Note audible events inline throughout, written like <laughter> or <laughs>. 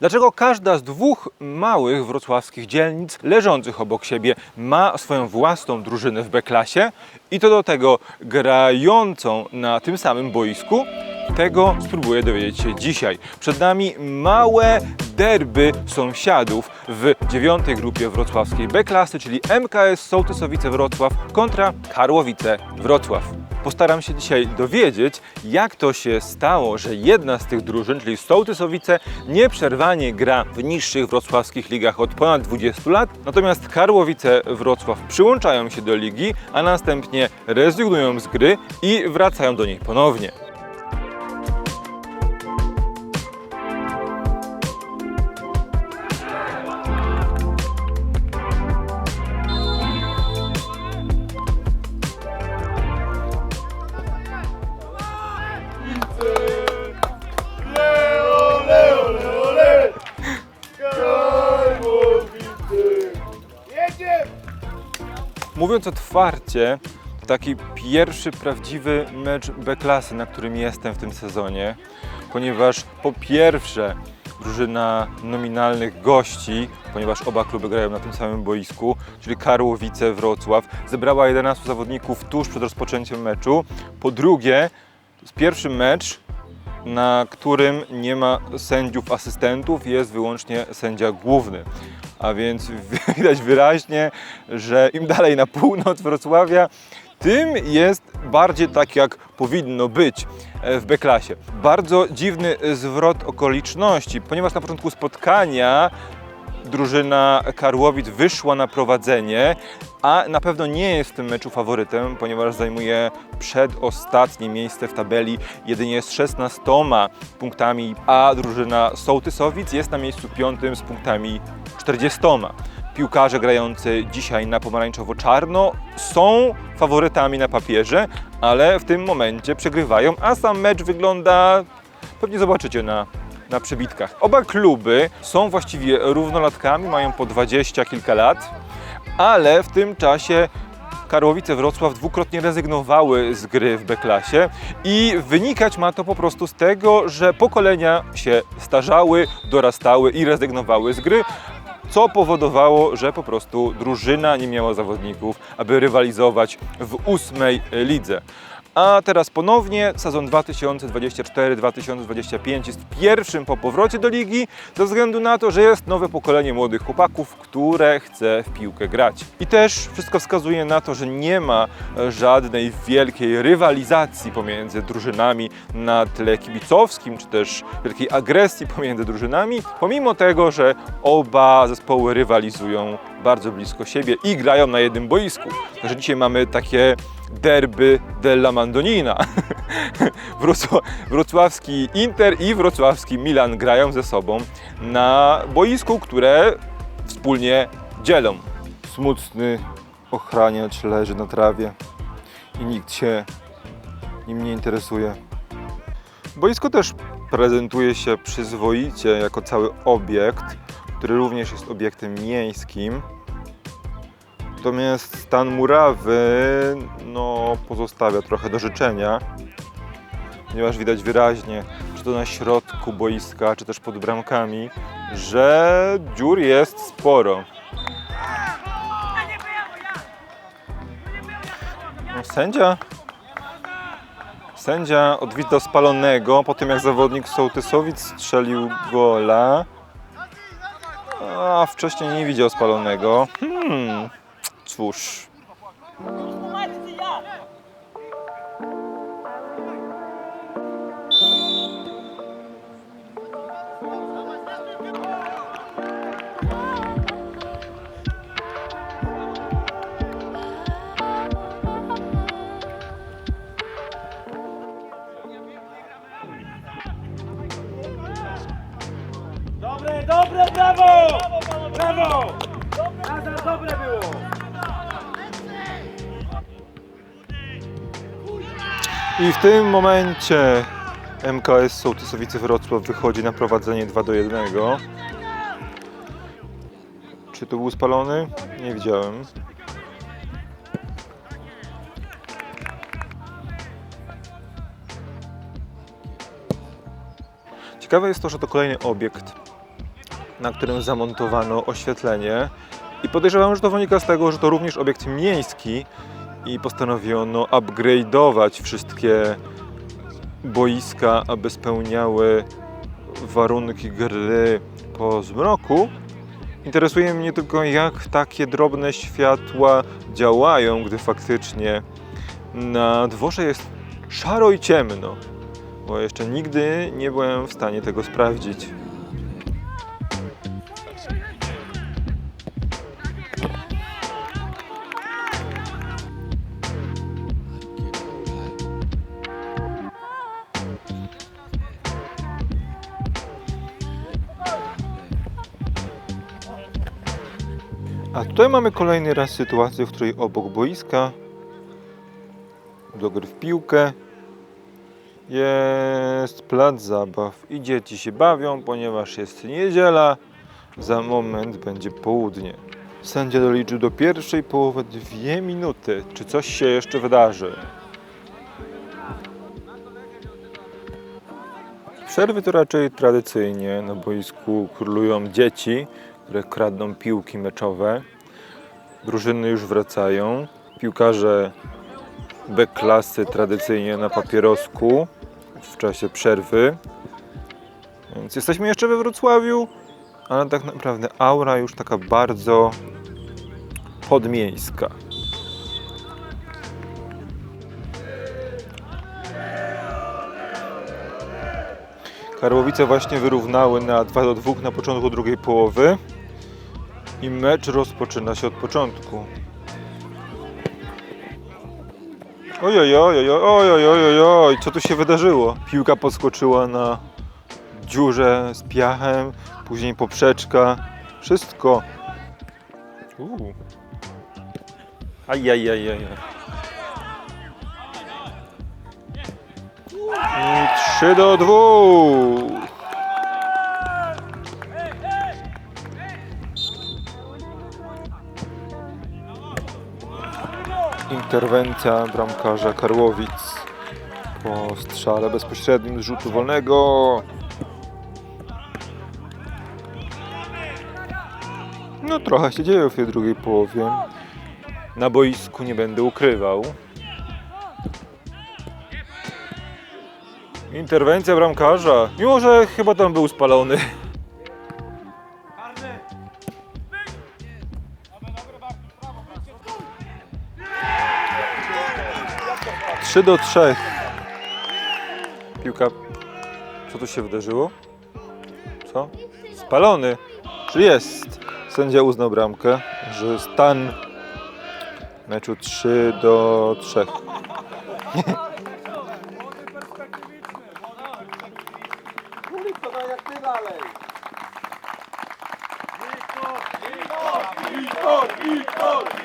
Dlaczego każda z dwóch małych wrocławskich dzielnic leżących obok siebie ma swoją własną drużynę w B-klasie i to do tego grającą na tym samym boisku? Tego spróbuję dowiedzieć się dzisiaj. Przed nami małe derby sąsiadów w dziewiątej grupie wrocławskiej B-klasy, czyli MKS Sołtysowice Wrocław kontra Karłowice Wrocław. Postaram się dzisiaj dowiedzieć, jak to się stało, że jedna z tych drużyn, czyli Sołtysowice, nieprzerwanie gra w niższych wrocławskich ligach od ponad 20 lat, natomiast Karłowice Wrocław przyłączają się do ligi, a następnie rezygnują z gry i wracają do niej ponownie. Mówiąc otwarcie, taki pierwszy prawdziwy mecz B-klasy, na którym jestem w tym sezonie, ponieważ po pierwsze drużyna nominalnych gości, ponieważ oba kluby grają na tym samym boisku, czyli Karłowice Wrocław, zebrała 11 zawodników tuż przed rozpoczęciem meczu. Po drugie, to jest pierwszy mecz, na którym nie ma sędziów asystentów, jest wyłącznie sędzia główny. A więc widać wyraźnie, że im dalej na północ Wrocławia, tym jest bardziej tak, jak powinno być e, w B-klasie. Bardzo dziwny zwrot okoliczności, ponieważ na początku spotkania drużyna Karłowic wyszła na prowadzenie, a na pewno nie jest w tym meczu faworytem, ponieważ zajmuje przedostatnie miejsce w tabeli jedynie z 16 punktami, a drużyna Sołtysowic jest na miejscu piątym z punktami 40. Piłkarze grający dzisiaj na pomarańczowo-czarno są faworytami na papierze, ale w tym momencie przegrywają, a sam mecz wygląda, pewnie zobaczycie na na przybitkach. Oba kluby są właściwie równolatkami, mają po 20 kilka lat, ale w tym czasie Karłowice Wrocław dwukrotnie rezygnowały z gry w B-klasie i wynikać ma to po prostu z tego, że pokolenia się starzały, dorastały i rezygnowały z gry, co powodowało, że po prostu drużyna nie miała zawodników, aby rywalizować w ósmej lidze. A teraz ponownie sezon 2024-2025 jest pierwszym po powrocie do ligi, ze względu na to, że jest nowe pokolenie młodych chłopaków, które chce w piłkę grać. I też wszystko wskazuje na to, że nie ma żadnej wielkiej rywalizacji pomiędzy drużynami na tle kibicowskim, czy też wielkiej agresji pomiędzy drużynami, pomimo tego, że oba zespoły rywalizują bardzo blisko siebie i grają na jednym boisku. Także dzisiaj mamy takie derby della Mandonina. <laughs> Wrocław, wrocławski Inter i wrocławski Milan grają ze sobą na boisku, które wspólnie dzielą. Smutny ochraniacz leży na trawie i nikt się nim nie interesuje. Boisko też prezentuje się przyzwoicie jako cały obiekt, który również jest obiektem miejskim. Natomiast stan murawy no, pozostawia trochę do życzenia, ponieważ widać wyraźnie, czy to na środku boiska, czy też pod bramkami, że dziur jest sporo. No, sędzia, sędzia odwitał spalonego po tym, jak zawodnik Sołtysowic strzelił gola. A wcześniej nie widział spalonego. Hmm, Bush. I w tym momencie MKS Sołtysowice Wrocław wychodzi na prowadzenie 2 do 1. Czy to był spalony? Nie widziałem. Ciekawe jest to, że to kolejny obiekt na którym zamontowano oświetlenie. I podejrzewam, że to wynika z tego, że to również obiekt miejski i postanowiono upgrade'ować wszystkie boiska, aby spełniały warunki gry po zmroku. Interesuje mnie tylko, jak takie drobne światła działają, gdy faktycznie na dworze jest szaro i ciemno, bo jeszcze nigdy nie byłem w stanie tego sprawdzić. Tutaj mamy kolejny raz sytuację, w której obok boiska do gry w piłkę jest plac zabaw i dzieci się bawią, ponieważ jest niedziela, za moment będzie południe. Sędzia doliczył do pierwszej połowy dwie minuty. Czy coś się jeszcze wydarzy? Przerwy to raczej tradycyjnie na boisku królują dzieci, które kradną piłki meczowe. Drużyny już wracają. Piłkarze B klasy tradycyjnie na papierosku w czasie przerwy. Więc jesteśmy jeszcze we Wrocławiu, ale tak naprawdę aura już taka bardzo podmiejska. Karłowice właśnie wyrównały na 2 do 2 na początku drugiej połowy i mecz rozpoczyna się od początku. Ojoj, ojoj, ojoj, ojoj, ojoj, co tu się wydarzyło? Piłka podskoczyła na dziurze z piachem, później poprzeczka, wszystko. Uuu. Ajajajaj. 3 do 2. Interwencja bramkarza Karłowic po strzale bezpośrednim z rzutu wolnego. No trochę się dzieje w tej drugiej połowie. Na boisku nie będę ukrywał. Interwencja bramkarza, mimo że chyba tam był spalony. 3 do 3. Piłka. Co tu się wydarzyło? Co? Spalony. Czy jest? Sędzia uznał bramkę, że stan meczu 3 do 3. <laughs> To tak jak ty dalej! Wiktor! Wiktor! Wiktor!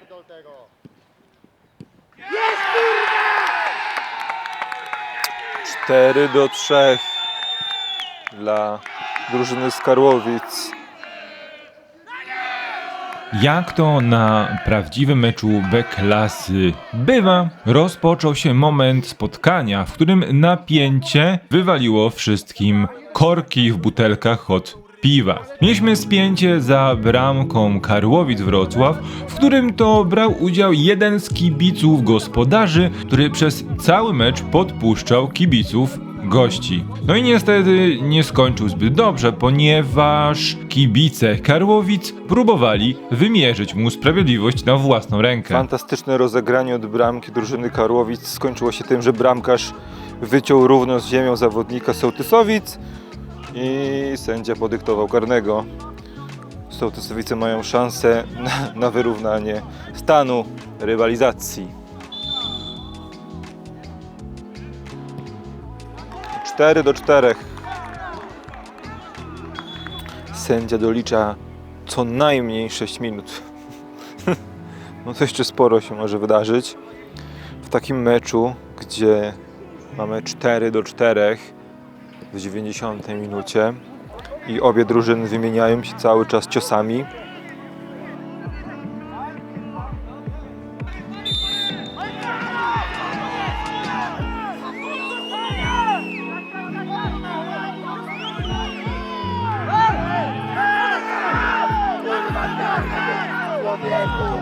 Pierdol tego. 4 do 3 dla drużyny z Karłowic. Jak to na prawdziwym meczu B-klasy bywa, rozpoczął się moment spotkania, w którym napięcie wywaliło wszystkim korki w butelkach od piwa. Mieliśmy spięcie za bramką Karłowic Wrocław, w którym to brał udział jeden z kibiców gospodarzy, który przez cały mecz podpuszczał kibiców gości. No i niestety nie skończył zbyt dobrze, ponieważ kibice Karłowic próbowali wymierzyć mu sprawiedliwość na własną rękę. Fantastyczne rozegranie od bramki drużyny Karłowic skończyło się tym, że bramkarz wyciął równo z ziemią zawodnika Sołtysowic i sędzia podyktował karnego. Sołtysowice mają szansę na, na wyrównanie stanu rywalizacji. 4 do 4. Sędzia dolicza co najmniej 6 minut. <laughs> No to jeszcze sporo się może wydarzyć. W takim meczu, gdzie mamy 4 do 4 w 90 minucie i obie drużyny wymieniają się cały czas ciosami.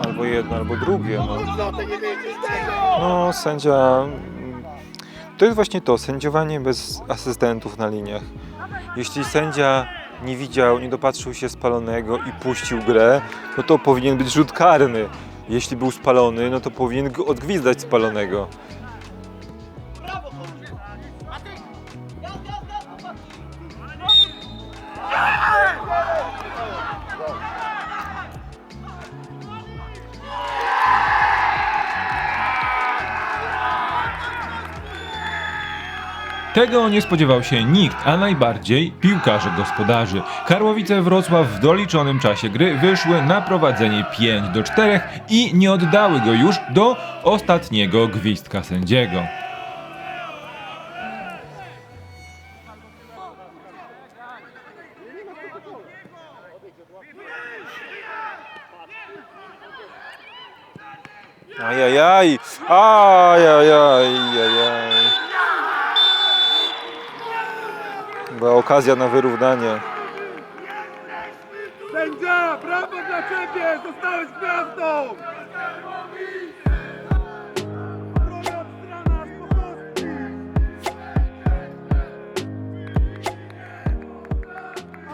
Albo jedno, albo drugie. No, no sędzia to jest właśnie to, sędziowanie bez asystentów na liniach. Jeśli sędzia nie widział, nie dopatrzył się spalonego i puścił grę, no to powinien być rzut karny. Jeśli był spalony, no to powinien odgwizdać spalonego. Tego nie spodziewał się nikt, a najbardziej piłkarze gospodarzy. Karłowice Wrocław w doliczonym czasie gry wyszły na prowadzenie 5 do 4 i nie oddały go już do ostatniego gwizdka sędziego. Ajajaj, ajajaj, ajajaj. Była okazja na wyrównanie. Sędzia, brawo dla ciebie! Zostałeś gwiazdą!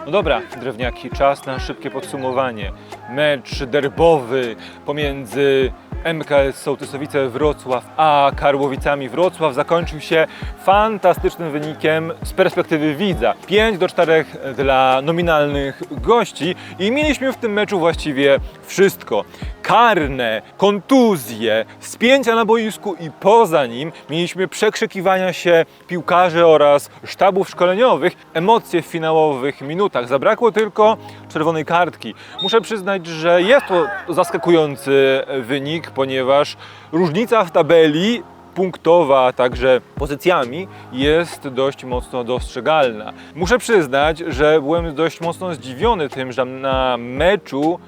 No dobra, drewniaki, czas na szybkie podsumowanie. Mecz derbowy pomiędzy MKS Sołtysowice Wrocław a Karłowicami Wrocław zakończył się fantastycznym wynikiem z perspektywy widza. 5 do 4 dla nominalnych gości i mieliśmy w tym meczu właściwie wszystko. Karne, kontuzje, spięcia na boisku i poza nim mieliśmy przekrzykiwania się piłkarzy oraz sztabów szkoleniowych, emocje w finałowych minutach. Zabrakło tylko czerwonej kartki. Muszę przyznać, że jest to zaskakujący wynik, ponieważ różnica w tabeli punktowa, także pozycjami jest dość mocno dostrzegalna. Muszę przyznać, że byłem dość mocno zdziwiony tym, że na meczu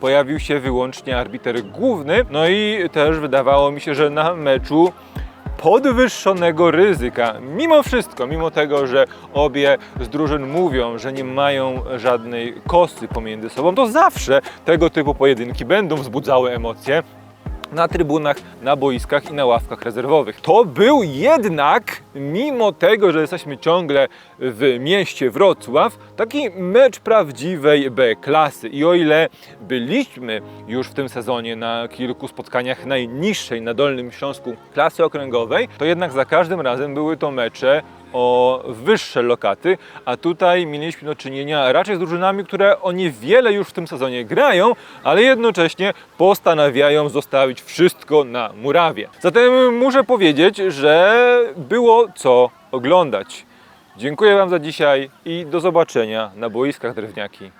pojawił się wyłącznie arbiter główny, no i też wydawało mi się, że na meczu podwyższonego ryzyka. Mimo wszystko, mimo tego, że obie z drużyn mówią, że nie mają żadnej kosy pomiędzy sobą, to zawsze tego typu pojedynki będą wzbudzały emocje na trybunach, na boiskach i na ławkach rezerwowych. To był jednak, mimo tego, że jesteśmy ciągle w mieście Wrocław, taki mecz prawdziwej B-klasy. I o ile byliśmy już w tym sezonie na kilku spotkaniach najniższej na Dolnym Śląsku klasy okręgowej, to jednak za każdym razem były to mecze o wyższe lokaty, a tutaj mieliśmy do czynienia raczej z drużynami, które o niewiele już w tym sezonie grają, ale jednocześnie postanawiają zostawić wszystko na murawie. Zatem muszę powiedzieć, że było co oglądać. Dziękuję Wam za dzisiaj i do zobaczenia na boiskach drewniaki.